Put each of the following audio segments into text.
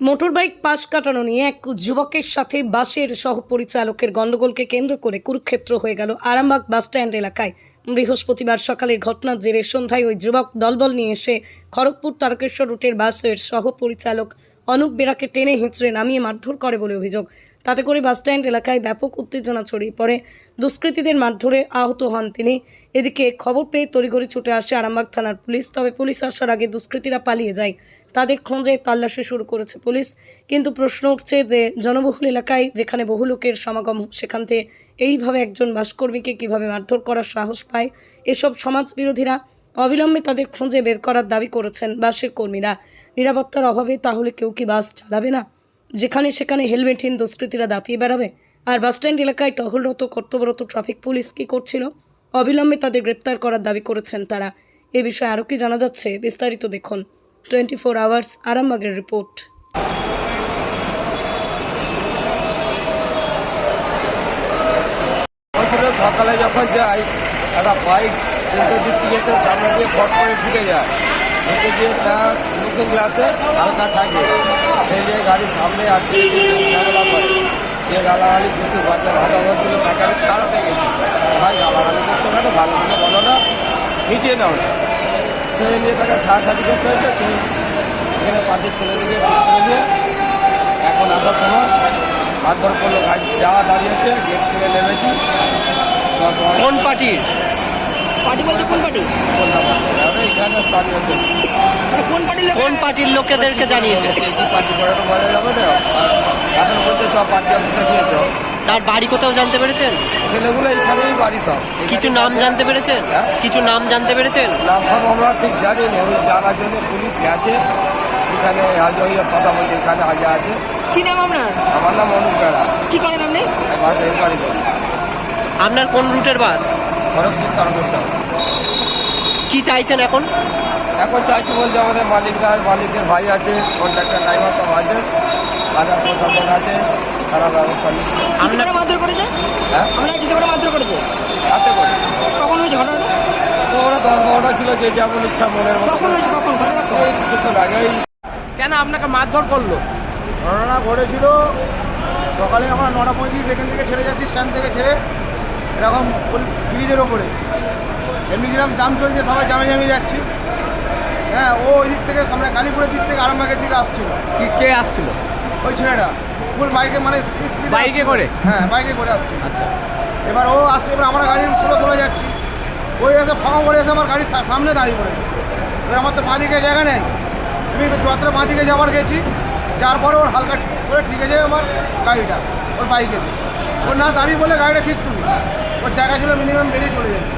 Motorbike পাশ কাটানো নিয়ে এক যুবকের সাথে বাসের সহপরিচালকের গণ্ডগোলকে কেন্দ্র করে কুরুক্ষেত্র হয়ে গেল আরামবাগ বাসস্ট্যান্ড এলাকায়। বৃহস্পতিবার সকালের ঘটনার জেরে সন্ধ্যায় ওই যুবক দলবল নিয়ে এসে খড়গপুর তারকেশ্বর রুটের বাসের সহপরিচালক অনুপ বেরাকে টেনে হিঁচড়ে নামিয়ে মারধর করে বলে অভিযোগ। তাতে করে বাসস্ট্যান্ড এলাকায় ব্যাপক উত্তেজনা ছড়িয়ে পড়ে। দুষ্কৃতীদের মারধরে আহত হন তিনি। এদিকে খবর পেয়ে তড়িঘড়ি ছুটে আসে আরামবাগ থানার পুলিশ। তবে পুলিশ আসার আগে দুষ্কৃতীরা পালিয়ে যায়। তাদের খোঁজে তল্লাশি শুরু করেছে পুলিশ। কিন্তু প্রশ্ন উঠছে যে, জনবহুল এলাকায় যেখানে বহু লোকের সমাগম, সেখান থেকে এইভাবে একজন বাসকর্মীকে কীভাবে মারধর করার সাহস পায়? এসব সমাজ বিরোধীরা অবিলম্বে তাদের খুঁজে বের করার দাবি করেছেন বাসের কর্মীরা। নিরাপত্তার অভাবে তাহলে কেউ কি বাস চালাবে না? যেখানে সেখানে হেলমেটহীন দুষ্কৃতীরা দাপিয়ে বেড়াবে? আর বাসস্ট্যান্ড এলাকায় টহলরত, কর্তব্যরত ট্রাফিক পুলিশ কী করছিল? অবিলম্বে তাদের গ্রেপ্তার করার দাবি করেছেন তারা। এ বিষয়ে আরও কি জানা যাচ্ছে, বিস্তারিত দেখুন। টোয়েন্টি ফোর আওয়ার্স, আরামবাগের রিপোর্ট। সকালে যখন যাই, একটা বাইক দিক সামনে দিয়ে ফট করে ঢুকে যায়। ঢুকে গিয়ে তার মুখের গ্লাসে হালকা থাকে। সেই যে গাড়ির সামনে আটকে ঝামেলা করে। যে গালাগালি প্রচুর বাচ্চা ভালো বলছিল তাকে আমি ছাড়াতে গেছি। ভাই, গালাগালি করছ কেন? ভালো করে বলো না। মিটিয়ে নাও। না সে নিয়ে তাকে ছাড়াছাড়ি করতে হয়েছে সে এখানে পার্টির করে দিয়ে এখন আসার সময় মারধর করল, গাড়ি যাওয়া দাঁড়িয়েছে গেট থেকে নেমেছি। কোন পার্টির? পার্টি বলতে কোন পার্টি? কোন পার্টির লোক? কোন পার্টির লোকেদেরকে জানিয়েছে? পার্টি করে তো বলা যাবে না এখন বলতে চ পার্টি অফিসে তার বাড়ি কোথাও জানতে পেরেছেন? ছেলেগুলো এইখানেই বাড়ি সব কিছু নাম জানতে পেরেছেন? হ্যাঁ? কিছু নাম জানতে পেরেছেন? নাম ফাম আমরা ঠিক জানি না ওই জানার জন্য পুলিশ গেছে এখানে আজ ওই কথা বলছে এখানে আগে আছে কি নাম আপনার? আমার নাম অনুপ বেড়া। কি করেন আপনি? বাড়ি করি আপনার কোন রুটের বাস? খড়গপুর তারকেশ্বর কি চাইছেন এখন? এখন চাইছি বলতে আমাদের মালিকরা মালিকের ভাই আছে কন্ট্রাক্টর ড্রাইভার সব আছে থানা প্রশাসন আছে তারা ব্যবস্থা নিচ্ছে। আপনার মারধর করেছে? হ্যাঁ? আমরা কিসে করে মারধর করেছে? হাতে করে। কখন হয়েছে ঘটনাটা? তো ওরা দশ বারোটা ছিল যে যেমন ইচ্ছা মনের মতো। কখন হয়েছে কখন ঘটনা কিছুক্ষণ আগেই। কেন আপনাকে মারধর করল? ঘটনা ঘটেছিল সকালে আমরা নটা পঁয়ত্রিশ এখান থেকে ছেড়ে যাচ্ছি স্ট্যান্ড থেকে ছেড়ে এরকম ব্রিজের ওপরে। এমনি যেরকম জাম চলছে সবাই জামে জামে যাচ্ছি। হ্যাঁ ও ওই দিক থেকে আমরা কালীপুরের দিক থেকে আরামবাগের দিকে আসছিল। কি কে আসছিল? ওই ছেলেটা। ফুল বাইকে মানে বাইকে করে? হ্যাঁ বাইকে করে আসছে আচ্ছা। এবার ও আসছে এবার আমরা গাড়ি স্লো চলে যাচ্ছি। ওই এসে ফাঁকা করে এসে আমার গাড়ির সামনে দাঁড়িয়ে পড়েছে এবার আমার তো বাঁ দিকে জায়গা নেই। আমি যতটা বাঁ দিকে যাওয়ার গেছি। যার পরে ওর হালকা করে ঠিক আছে আমার গাড়িটা ওর বাইকে। ওর না দাঁড়িয়ে বলে গাড়িটা ঠিক তুমি ওর জায়গা ছিল মিনিমাম বেরিয়ে চলে যাবে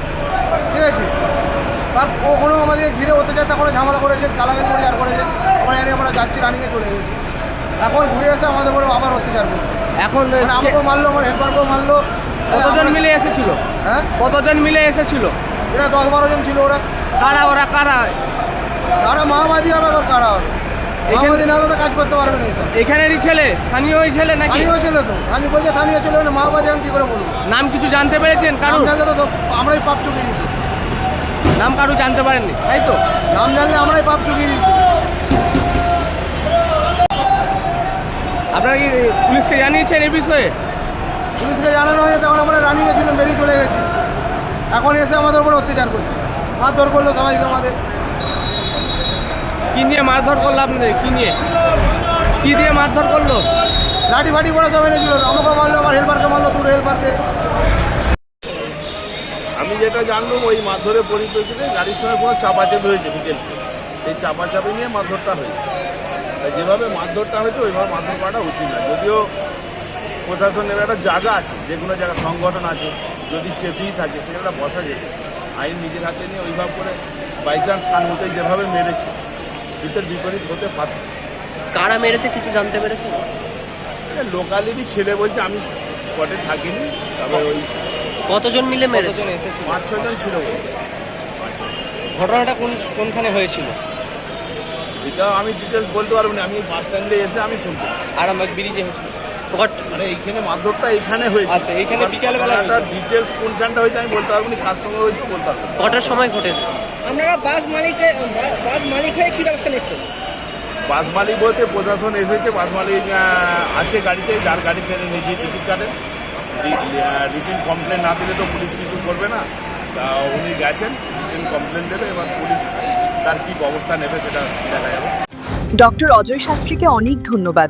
ঠিক আছে? তার ও কোনো আমাদের ঘিরে হতে অত্যাচার করে ঝামেলা করেছে গালাগালি করে আর করেছে। আমরা এনে আমরা যাচ্ছি রানিংয়ে চলে গেছি। এখন ঘুরে এসে আমাদের উপরে আবার অত্যাচার করছে এখন মানে আমাকেও মারলো আমার হেল্পারকেও মারলো। কতজন মিলে এসেছিল? হ্যাঁ? কতজন মিলে এসেছিল? এরা দশ বারো জন ছিল ওরা। কারা ওরা কারা? কারা মাওবাদী হবে আবার কারা হবে? কাজ করতে পারবে না এখানেরই ছেলে? স্থানীয় ছেলে নাকি? স্থানীয় ছিল তো। আমি বলছি স্থানীয় ছিল না মাওবাদী আমি কী করে বলব? নাম কিছু জানতে পেরেছেন নাম কারু জানলে তো তো আমরাই পাপ চুকিয়ে দিচ্ছি নাম কারু জানতে পারেননি তাই তো? নাম জানলে আমরাই পাপ চুকিয়ে দিচ্ছি আপনারা কি পুলিশকে জানিয়েছেন এই বিষয়ে? পুলিশকে জানানো হয়েছে তখন আমরা রানিংয়ে ছিলাম বেরিয়ে চলে গেছি। এখন এসে আমাদের উপরে অত্যাচার করছে। মারধর করল সবাইকে আমাদের। কি নিয়ে মারধর করল আপনাদের? কি নিয়ে? কি দিয়ে মারধর করল? লাঠি ফাটি করে সব এনেছিল আমাকে মারলো আমার হেল্পারকে মারলো দুটো হেল্পারকে আমি যেটা জানলাম ওই মারধরের পরিপ্রেক্ষিতে গাড়ির সঙ্গে কোনো চাপাচাপি হয়েছে ডিটেলসে সেই চাপাচাপি নিয়ে মারধরটা হয়েছে। যেভাবে মারধরটা হয়েছে ওইভাবে মারধর করাটা উচিত না যদিও প্রশাসনের একটা জায়গা আছে যে কোনো জায়গা সংগঠন আছে যদি চেপেই থাকে সেটা বসা যেত। আইন নিজের হাতে নিয়ে ওইভাবে করে বাই চান্স কান মতে যেভাবে মেরেছে হিতের বিপরীত হতে পারত কারা মেরেছে কিছু জানতে পেরেছে লোকালেরই ছেলে বলছে আমি স্পটে থাকিনি। তবে ওই কতজন মিলে মেরেছে? পাঁচ ছজন ছিল বলছে। ঘটনাটা কোন কোনখানে হয়েছিল? এটা আমি ডিটেলস বলতে পারব না আমি বাস স্ট্যান্ডে এসে আমি শুনব। আরামবাগ ব্রিজে কট মানে এইখানে মারধরটা এইখানে হয়েছে। আচ্ছা, এইখানে বিকালবেলা একটা ডিটেলস কোনখানটা হয়েছে আমি বলতে পারব না কার সঙ্গে হয়েছে বলতে পারব কটার সময় ঘটেছে? আপনারা বাস মালিক বাস মালিক হয়ে কি ব্যবস্থা নিচ্ছেন বাস মালিক বলতে প্রশাসন এসেছে বাস মালিক আছে গাড়িতে যার গাড়িতে নিজে টিকিট কাটেন রিটিন কমপ্লেন না দিলে তো পুলিশ কিছু করবে না। তা উনি গেছেন রিটিন কমপ্লেন দেবে এবার পুলিশ তার কী ব্যবস্থা নেবে সেটা দেখা যাবে। ডক্টর অজয় শাস্ত্রীকে অনেক ধন্যবাদ।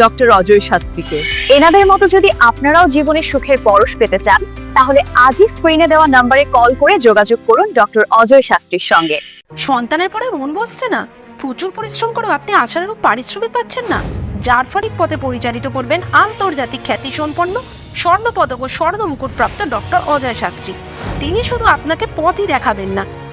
ডক্টর অজয় শাস্ত্রীকে। এনাদের মতো যদি আপনারাও জীবনে সুখের পরশ পেতে চান, তাহলে আজই স্ক্রিনে দেওয়া নম্বরে কল করে যোগাযোগ করুন ডক্টর অজয় শাস্ত্রীর সঙ্গে। সন্তানের পরে মন বসছে না। প্রচুর পরিশ্রম করেও আপনি আশার আশানুরূপ পারিশ্রমিক পাচ্ছেন না। যার ফলিক পথে পরিচালিত করবেন আন্তর্জাতিক খ্যাতি সম্পন্ন স্বর্ণ পদক ও স্বর্ণ মুকুট প্রাপ্ত ডক্টর অজয় শাস্ত্রী। তিনি শুধু আপনাকে পথই দেখাবেন না